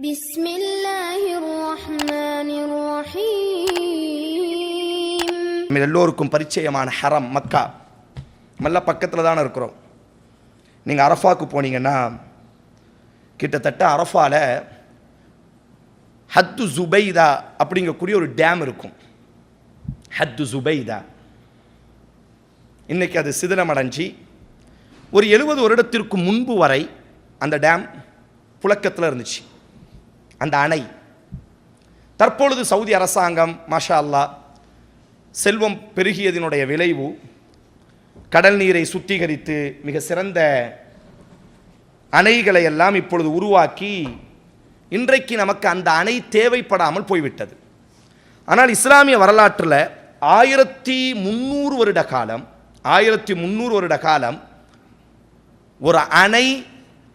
بسم الله الرحمن الرحيم நம்ம எல்லோருக்கும் பரிச்சயமான ஹரம் மக்கா நல்ல பக்கத்தில் தானே இருக்கிறோம் நீங்கள் அரஃபாக்கு போனீங்கன்னா கிட்டத்தட்ட அரஃபால ஹத்து ஜுபைதா அப்படிங்கக்கூடிய ஒரு டேம் இருக்கும் ஹத்து ஜுபைதா இன்னைக்கு அது சிதிலமடைஞ்சி ஒரு எழுபது வருடத்திற்கு முன்பு வரை அந்த டேம் புழக்கத்தில் இருந்துச்சு அந்த அணை. தற்பொழுது சவுதி அரசாங்கம் மாஷா அல்லா செல்வம் பெருகியதினுடைய விளைவு கடல் நீரை சுத்திகரித்து மிக சிறந்த அணைகளை எல்லாம் இப்பொழுது உருவாக்கி இன்றைக்கு நமக்கு அந்த அணை தேவைப்படாமல் போய்விட்டது. ஆனால் இஸ்லாமிய வரலாற்றில் ஆயிரத்தி முந்நூறு வருட காலம் ஆயிரத்தி முந்நூறு வருட காலம் ஒரு அணை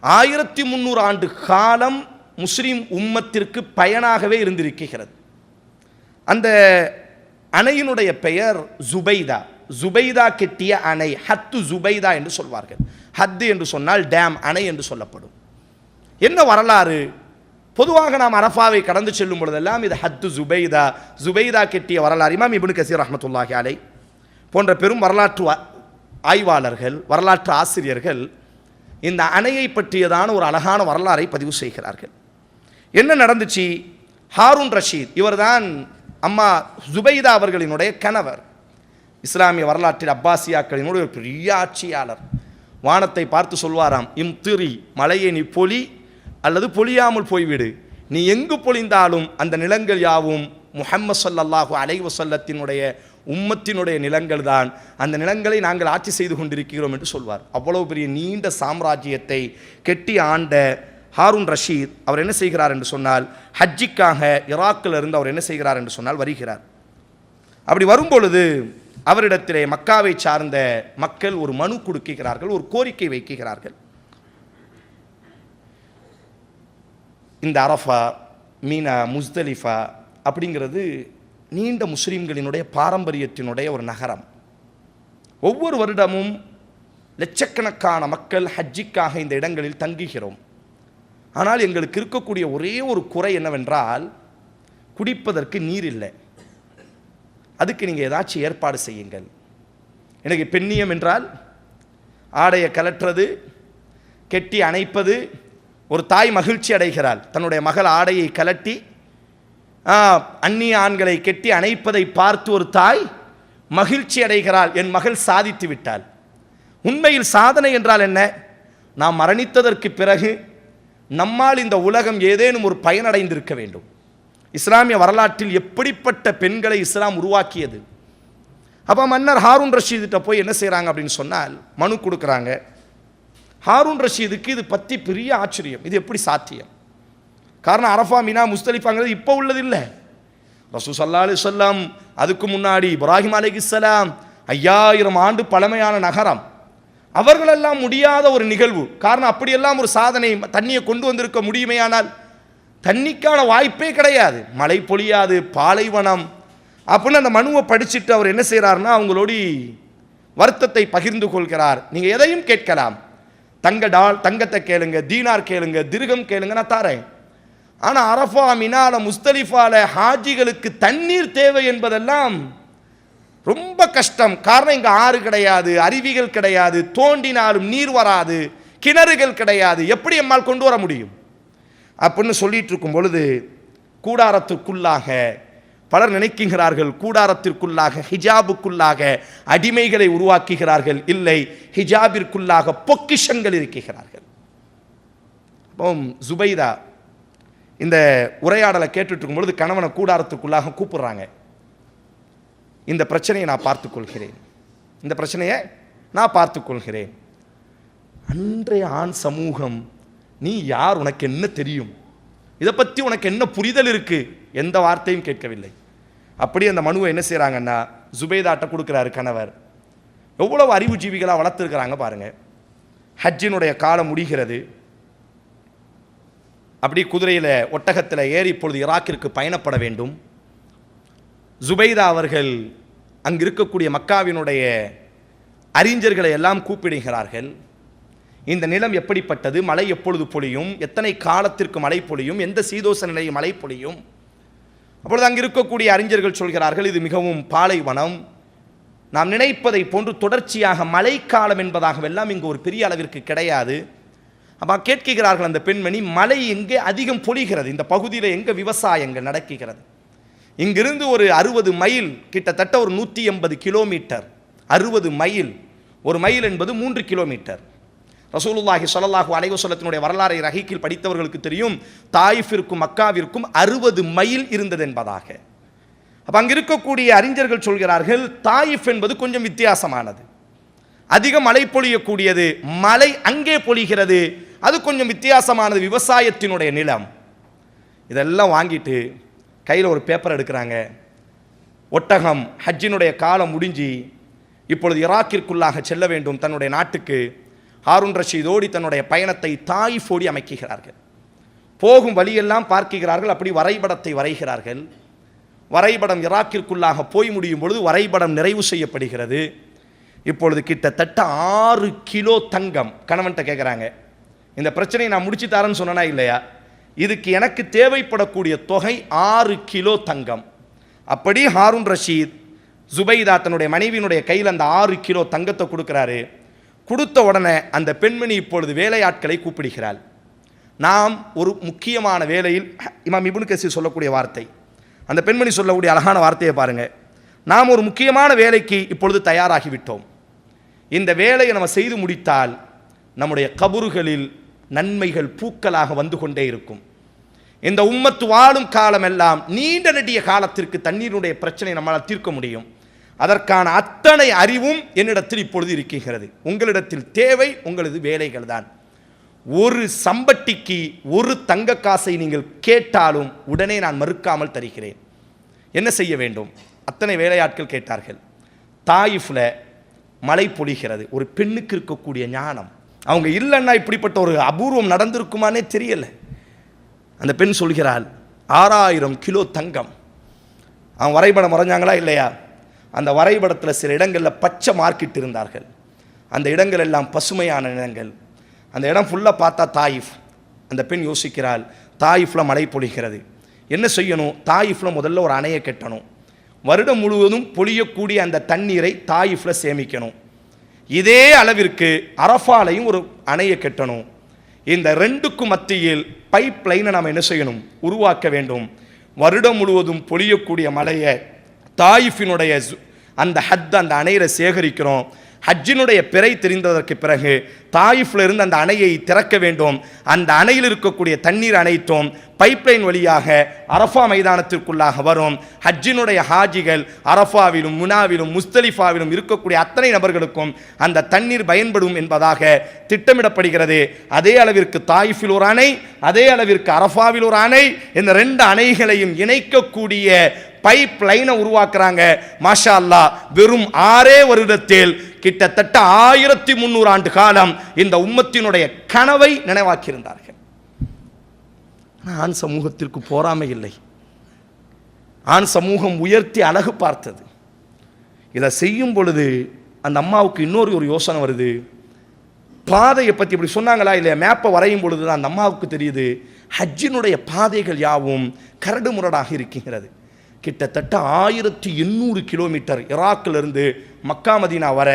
ஆயிரத்தி முந்நூறு ஆண்டு காலம் முஸ்லீம் உம்மத்திற்கு பயனாகவே இருந்திருக்கிறது. அந்த அணையினுடைய பெயர் ஜுபைதா. ஜுபைதா கெட்டிய அணை ஹத்து ஜுபைதா என்று சொல்வார்கள். ஹத்து என்று சொன்னால் டேம் அணை என்று சொல்லப்படும். என்ன வரலாறு? பொதுவாக நாம் அரஃபாவை கடந்து செல்லும் பொழுதெல்லாம் இது ஹத்து ஜுபைதா ஜுபைதா கெட்டிய வரலாறு. இமாம் இபுனு கசீர் ரஹ்மத்துல்லாஹி அலை போன்ற பெரும் வரலாற்று வா- ஆய்வாளர்கள் வரலாற்று ஆசிரியர்கள் இந்த அணையை பற்றியதான ஒரு அழகான வரலாறை பதிவு செய்கிறார்கள். என்ன நடந்துச்சு? ஹாரூன் ரஷீத் இவர்தான் அம்மா ஜுபைதா அவர்களினுடைய கணவர். இஸ்லாமிய வரலாற்றில் அப்பாசியாக்களினுடைய ஒரு பெரிய ஆட்சியாளர். வானத்தை பார்த்து சொல்வாராம் இம் திரி மலையை நீ பொலி அல்லது பொழியாமல் போய்விடு. நீ எங்கு பொழிந்தாலும் அந்த நிலங்கள் யாவும் முஹம்மது சொல்லல்லாஹு அலைவசல்லத்தினுடைய உம்மத்தினுடைய நிலங்கள் தான். அந்த நிலங்களை நாங்கள் ஆட்சி செய்து கொண்டிருக்கிறோம் என்று சொல்வார். அவ்வளவு பெரிய நீண்ட சாம்ராஜ்யத்தை கெட்டி ஆண்ட ஹாரூன் ரஷீத் அவர் என்ன செய்கிறார் என்று சொன்னால் ஹஜ்ஜிக்காக இராக்கில் இருந்து அவர் என்ன செய்கிறார் என்று சொன்னால் வருகிறார். அப்படி வரும்பொழுது அவரிடத்திலே மக்காவை சார்ந்த மக்கள் ஒரு மனு கொடுக்கிறார்கள் ஒரு கோரிக்கை வைக்கிறார்கள். இந்த அரஃபா மீனா முஸ்தலிஃபா அப்படிங்கிறது நீண்ட முஸ்லீம்களினுடைய பாரம்பரியத்தினுடைய ஒரு நகரம். ஒவ்வொரு வருடமும் லட்சக்கணக்கான மக்கள் ஹஜ்ஜிக்காக இந்த இடங்களில் தங்குகிறோம். ஆனால் எங்களுக்கு இருக்கக்கூடிய ஒரே ஒரு குறை என்னவென்றால் குடிப்பதற்கு நீர் இல்லை. அதுக்கு நீங்கள் ஏதாச்சும் ஏற்பாடு செய்யுங்கள். எனக்கு பெண்ணியம் என்றால் ஆடையை கலற்றுறது கெட்டி அணைப்பது ஒரு தாய் மகிழ்ச்சி அடைகிறாள். தன்னுடைய மகள் ஆடையை கலட்டி ஆ, அந்நிய ஆண்களை கெட்டி அணைப்பதை பார்த்து ஒரு தாய் மகிழ்ச்சி அடைகிறாள். என் மகள் சாதித்து விட்டாள். உண்மையில் சாதனை என்றால் என்ன? நாம் மரணித்ததற்கு பிறகு நம்மால் இந்த உலகம் ஏதேனும் ஒரு பயனடைந்திருக்க வேண்டும். இஸ்லாமிய வரலாற்றில் எப்படிப்பட்ட பெண்களை இஸ்லாம் உருவாக்கியது? அப்போ மன்னர் ஹாரூன் ரஷீதுகிட்ட போய் என்ன செய்கிறாங்க அப்படின்னு சொன்னால் மனு கொடுக்குறாங்க. ஹாரூன் ரஷீதுக்கு இது பற்றி பெரிய ஆச்சரியம். இது எப்படி சாத்தியம்? காரணம் அரஃபா மினா முஸ்தலிஃபாங்கிறது இப்போ உள்ளது இல்லை. ரசூ சல்லா அலி சொல்லாம் அதுக்கு முன்னாடி இப்ராஹிம் அலைஹிஸ்ஸலாம் ஐயாயிரம் ஆண்டு பழமையான நகரம். அவர்களெல்லாம் முடியாத ஒரு நிகழ்வு. காரணம் அப்படியெல்லாம் ஒரு சாதனை தண்ணியை கொண்டு வந்திருக்க முடியுமையானால் தண்ணிக்கான வாய்ப்பே கிடையாது. மழை பொழியாது பாலைவனம். அப்படின்னு அந்த மனுவை படிச்சுட்டு அவர் என்ன செய்கிறாருன்னா அவங்களோட வருத்தத்தை பகிர்ந்து கொள்கிறார். நீங்கள் எதையும் கேட்கலாம். தங்க டால் தங்கத்தை கேளுங்க தீனார் கேளுங்க திருகம் கேளுங்க நான் தாரேன். ஆனால் அரஃபா மினால முஸ்தலிஃபால ஹாஜிகளுக்கு தண்ணீர் தேவை என்பதெல்லாம் ரொம்ப கஷ்டம். காரணம் இங்கே ஆறு கிடையாது அருவிகள் கிடையாது தோண்டினாலும் நீர் வராது கிணறுகள் கிடையாது. எப்படி எம்மால் கொண்டு வர முடியும்? அப்படின்னு சொல்லிட்டு இருக்கும் பொழுது கூடாரத்துக்குள்ளாக பலர் நினைக்குகிறார்கள் கூடாரத்திற்குள்ளாக ஹிஜாபுக்குள்ளாக அடிமைகளை உருவாக்குகிறார்கள் இல்லை ஹிஜாபிற்குள்ளாக பொக்கிஷங்கள் இருக்கிறார்கள். அப்போ ஜுபைதா இந்த உரையாடலை கேட்டுட்டு இருக்கும்பொழுது கணவனை கூடாரத்துக்குள்ளாக கூப்பிடுறாங்க. இந்த பிரச்சனையை நான் பார்த்துக்கொள்கிறேன். இந்த பிரச்சனையை நான் பார்த்துக்கொள்கிறேன். அன்றைய ஆண் சமூகம் நீ யார்? உனக்கு என்ன தெரியும்? இதை பற்றி உனக்கு என்ன புரிதல் இருக்குது எந்த வார்த்தையும் கேட்கவில்லை. அப்படி அந்த மனுவை என்ன செய்கிறாங்கன்னா ஜுபேதாட்ட கொடுக்குறாரு கணவர். எவ்வளவு அறிவுஜீவிகளாக வளர்த்துருக்கிறாங்க பாருங்கள் ஹஜ்ஜினுடைய காலம் முடிகிறது. அப்படி குதிரையில் ஒட்டகத்தில் ஏறி இப்பொழுது இராக்கிற்கு பயணப்பட வேண்டும். ஜுபைதா அவர்கள் அங்கு இருக்கக்கூடிய மக்காவினுடைய அறிஞர்களை எல்லாம் கூப்பிடுகிறார்கள். இந்த நிலம் எப்படிப்பட்டது? மழை எப்பொழுது பொழியும்? எத்தனை காலத்திற்கு மழை பொழியும்? எந்த சீதோச நிலையில் மழை பொழியும்? அப்பொழுது அங்கு இருக்கக்கூடிய அறிஞர்கள் சொல்கிறார்கள் இது மிகவும் பாலைவனம். நாம் நினைப்பதை போன்று தொடர்ச்சியாக மழைக்காலம் என்பதாகவெல்லாம் இங்கு ஒரு பெரிய அளவிற்கு கிடையாது. அப்போ கேட்கிறார்கள் அந்த பெண்மணி மழை எங்கே அதிகம் பொழிகிறது? இந்த பகுதியில் எங்கே விவசாயங்கள் நடக்குகிறது இங்கிருந்து ஒரு அறுபது மைல் கிட்டத்தட்ட ஒரு நூற்றி எண்பது கிலோமீட்டர். அறுபது மைல். ஒரு மைல் என்பது மூன்று கிலோமீட்டர். ரசூலுல்லாஹி சொல்லல்லாஹு அலைஹி வரலாறை ரஹீக்கில் படித்தவர்களுக்கு தெரியும் தாயிஃபிற்கும் மக்காவிற்கும் அறுபது மைல் இருந்தது என்பதாக. அப்போ அங்கே இருக்கக்கூடிய அறிஞர்கள் சொல்கிறார்கள் தாயிஃப் என்பது கொஞ்சம் வித்தியாசமானது. அதிக மழை பொழியக்கூடியது மழை அங்கே பொழிகிறது அது கொஞ்சம் வித்தியாசமானது விவசாயத்தினுடைய நிலம். இதெல்லாம் வாங்கிட்டு கையில் ஒரு பேப்பர் எடுக்கிறாங்க. ஒட்டகம் ஹஜ்ஜினுடைய காலம் முடிஞ்சு இப்பொழுது இராக்கிற்குள்ளாக செல்ல வேண்டும் தன்னுடைய நாட்டுக்கு. ஹாரூன் ரஷீதோடி தன்னுடைய பயணத்தை தாயிஃபோடி அமைக்குகிறார்கள். போகும் வழியெல்லாம் பார்க்கிறார்கள் அப்படி வரைபடத்தை வரைகிறார்கள். வரைபடம் இராக்கிற்குள்ளாக போய் முடியும் பொழுது வரைபடம் நிறைவு செய்யப்படுகிறது. இப்பொழுது கிட்டத்தட்ட ஆறு கிலோ தங்கம். கணவன்கிட்ட கேட்குறாங்க இந்த பிரச்சனையை நான் முடிச்சு தரேன்னு சொன்னனா இல்லையா? இதுக்கு எனக்கு தேவைப்படக்கூடிய தொகை ஆறு கிலோ தங்கம். அப்படி ஹாரூன் ரஷீத் ஜுபைதா தன்னுடைய மனைவியினுடைய கையில் அந்த ஆறு கிலோ தங்கத்தை கொடுக்குறாரு. கொடுத்த உடனே அந்த பெண்மணி இப்பொழுது வேலையாட்களை கூப்பிடுகிறாள். நாம் ஒரு முக்கியமான வேலையில் இமாம் இபுன் கசி சொல்லக்கூடிய வார்த்தை. அந்த பெண்மணி சொல்லக்கூடிய அழகான வார்த்தையை பாருங்கள் நாம் ஒரு முக்கியமான வேலைக்கு இப்பொழுது தயாராகிவிட்டோம். இந்த வேலையை நம்ம செய்து முடித்தால் நம்முடைய கபறுகளில் நன்மைகள் பூக்களாக வந்து கொண்டே இருக்கும். இந்த உம்மத்து வாழும் காலமெல்லாம் நீண்ட நெடிய காலத்திற்கு தண்ணீருடைய பிரச்சனை நம்மளால் தீர்க்க முடியும். அதற்கான அத்தனை அறிவும் என்னிடத்தில் இப்பொழுது இருக்கிறது உங்களிடத்தில் தேவை உங்களது வேலைகள் தான் ஒரு சம்பட்டிக்கு ஒரு தங்க காசை நீங்கள் கேட்டாலும் உடனே நான் மறுக்காமல் தருகிறேன். என்ன செய்ய வேண்டும்? அத்தனை வேலையாட்கள் கேட்டார்கள். தாயிஃபில் மழை பொழிகிறது. ஒரு பெண்ணுக்கு இருக்கக்கூடிய ஞானம். அவங்க இல்லைன்னா இப்படிப்பட்ட ஒரு அபூர்வம் நடந்திருக்குமானே தெரியலை. அந்த பெண் சொல்கிறாள் ஆறாயிரம் கிலோ தங்கம். அவன் வரைபடம் வரைஞ்சாங்களா இல்லையா? அந்த வரைபடத்தில் சில இடங்களில் பச்சை மார்க்கிட்டு இருந்தார்கள் அந்த இடங்கள் எல்லாம் பசுமையான இடங்கள் அந்த இடம் ஃபுல்லாக பார்த்தா தாயிஃப். அந்த பெண் யோசிக்கிறாள் தாயிஃபில் மழை பொழிகிறது. என்ன செய்யணும்? தாயிஃபில் முதல்ல ஒரு அணையை கட்டணும். வருடம் முழுவதும் பொழியக்கூடிய அந்த தண்ணீரை தாயிஃபில் சேமிக்கணும். இதே அளவிற்கு அரஃபாலையும் ஒரு அணையை கட்டணும். இந்த ரெண்டுக்கும் மத்தியில் பைப் லைனை நாம் என்ன செய்யணும்? உருவாக்க வேண்டும். வருடம் முழுவதும் பொழியக்கூடிய மழையை தாயிஃபினுடைய அந்த ஹத் அந்த அணையை சேகரிக்கிறோம். ஹஜ்ஜினுடைய பிறை தெரிந்ததற்கு பிறகு தாயிஃப்ல இருந்து அந்த அணையை திறக்க வேண்டும். அந்த அணையில் இருக்கக்கூடிய தண்ணீர் அனைத்தும் பைப்லைன் வழியாக அரஃபா மைதானத்திற்குள்ளாக வரும். ஹஜ்ஜினுடைய ஹாஜிகள் அரஃபாவிலும் முனாவிலும் முஸ்தலிஃபாவிலும் இருக்கக்கூடிய அத்தனை நபர்களுக்கும் அந்த தண்ணீர் பயன்படும் என்பதாக திட்டமிடப்படுகிறது. அதே அளவிற்கு தாயிஃபில் ஒரு அணை அதே அளவிற்கு அரஃபாவில் ஒரு அணை இந்த ரெண்டு அணைகளையும் இணைக்கக்கூடிய பைப் லைனை உருவாக்குறாங்க. மாஷா அல்லாஹ் வெறும் ஆறே வருடத்தில் கிட்டத்தட்ட ஆயிரத்தி முந்நூறு ஆண்டு காலம் இந்த உம்மத்தினுடைய கனவை நினைவாக்கியிருந்தார்கள். ஆண் சமூகத்திற்கு போராமை இல்லை. ஆண் சமூகம் உயர்த்தி அழகு பார்த்தது. இதை செய்யும் பொழுது அந்த அம்மாவுக்கு இன்னொரு ஒரு யோசனை வருது. பாதையை பற்றி இப்படி சொன்னாங்களா இல்லையா? மேப்பை வரையும் பொழுது தான் அந்த அம்மாவுக்கு தெரியுது. ஹஜ்ஜினுடைய பாதைகள் யாவும் கரடு முரடாக இருக்கின்றது. கிட்டத்தட்ட ஆயிரத்தி எண்ணூறு கிலோமீட்டர் இராக்கிலிருந்து மக்கா மதீனா வர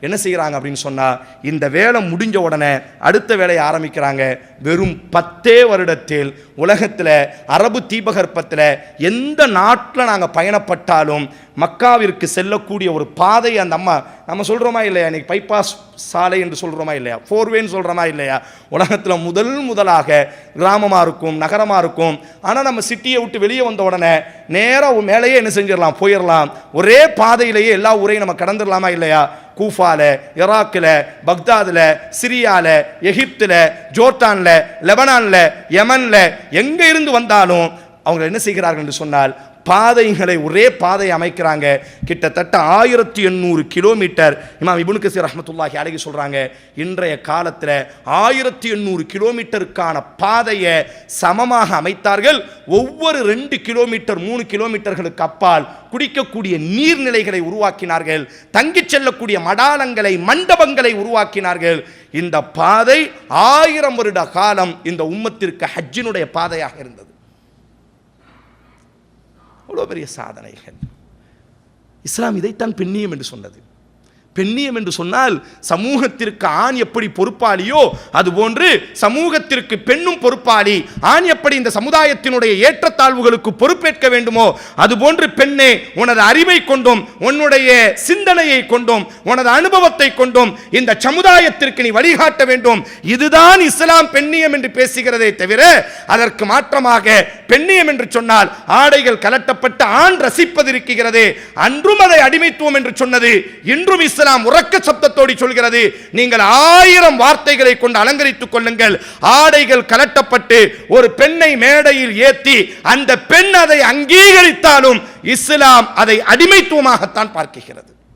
என்ன செய்கிறாங்க அப்படின்னு சொன்னால் இந்த வேலை முடிஞ்ச உடனே அடுத்த வேலையை ஆரம்பிக்கிறாங்க. வெறும் பத்தே வருடத்தில் உலகத்தில் அரபு தீபகற்பத்தில் எந்த நாட்டில் நாங்கள் பயணப்பட்டாலும் மக்காவிற்கு செல்லக்கூடிய ஒரு பாதை அந்த அம்மா நம்ம சொல்கிறோமா இல்லையா? இன்னைக்கு பைபாஸ் சாலை என்று சொல்கிறோமா இல்லையா? ஃபோர்வேன்னு சொல்கிறோமா இல்லையா? உலகத்தில் முதல் முதலாக கிராமமாக இருக்கும் நகரமாக இருக்கும். ஆனால் நம்ம சிட்டியை விட்டு வெளியே வந்த உடனே நேராக மேலேயே என்ன செஞ்சிடலாம் போயிடலாம். ஒரே பாதையிலேயே எல்லா ஊரையும் நம்ம கடந்துடலாமா இல்லையா? கூஃபால ஈராக்கில் பக்தாதில் சிரியாவில் எகிப்தில் ஜோர்டானில் லெபனானில் யமனில் எங்கே இருந்து வந்தாலும் அவங்க என்ன செய்கிறார்கள் என்று சொன்னால் பாதைகளை ஒரே பாதை அமைக்கிறாங்க. கிட்டத்தட்ட ஆயிரத்தி எண்ணூறு கிலோமீட்டர். இமாம் இபுனு கசீர் ரஹ்மத்துல்லாஹி அழகி சொல்கிறாங்க இன்றைய காலத்தில் ஆயிரத்தி எண்ணூறு கிலோமீட்டருக்கான பாதையை சமமாக அமைத்தார்கள். ஒவ்வொரு ரெண்டு கிலோமீட்டர் மூணு கிலோமீட்டர்களுக்கு அப்பால் குடிக்கக்கூடிய நீர்நிலைகளை உருவாக்கினார்கள். தங்கிச் செல்லக்கூடிய மடாலங்களை மண்டபங்களை உருவாக்கினார்கள். இந்த பாதை ஆயிரம் வருட காலம் இந்த உம்மத்திற்கு ஹஜ்ஜினுடைய பாதையாக இருந்தது. அவ்வளோ பெரிய சாதனைகள். இஸ்லாம் இதைத்தான் பெண்ணியம் என்று சொன்னது. பெண்ணியம் என்று சொன்னால் சமூகத்திற்கு ஆண் எப்படி பொறுப்பாளியோ அதுபோன்று சமூகத்திற்கு பெண்ணும் பொறுப்பாளி. ஆண் எப்படி இந்த சமுதாயத்தினுடைய ஏற்றத்தாழ்வுகளுக்கு பொறுப்பேற்க வேண்டுமோ அதுபோன்று பெண்ணே உனது அறிவை கொண்டும் உன்னுடைய சிந்தனையை கொண்டும் உனது அனுபவத்தை கொண்டும் இந்த சமுதாயத்திற்கு நீ வழிகாட்ட வேண்டும். இதுதான் இஸ்லாம் பெண்ணியம் என்று பேசுகிறதே தவிர அதற்கு மாற்றமாக பெண்ணியம் என்று சொன்னால் ஆடைகள் கலட்டப்பட்டு ஆண் ரசிப்பது இருக்கிறது அன்றும் அதை அடிமைத்துவம் என்று சொன்னது இன்றும் இஸ்லாம் உறக்க சப்தத்தோடு சொல்கிறது நீங்கள் ஆயிரம் வார்த்தைகளை கொண்டு அலங்கரித்துக் கொள்ளுங்கள். ஆடைகள் கலட்டப்பட்டு ஒரு பெண்ணை மேடையில் ஏத்தி அந்த பெண் அதை அங்கீகரித்தாலும் இஸ்லாம் அதை அடிமைத்துவமாகத்தான் பார்க்கிறது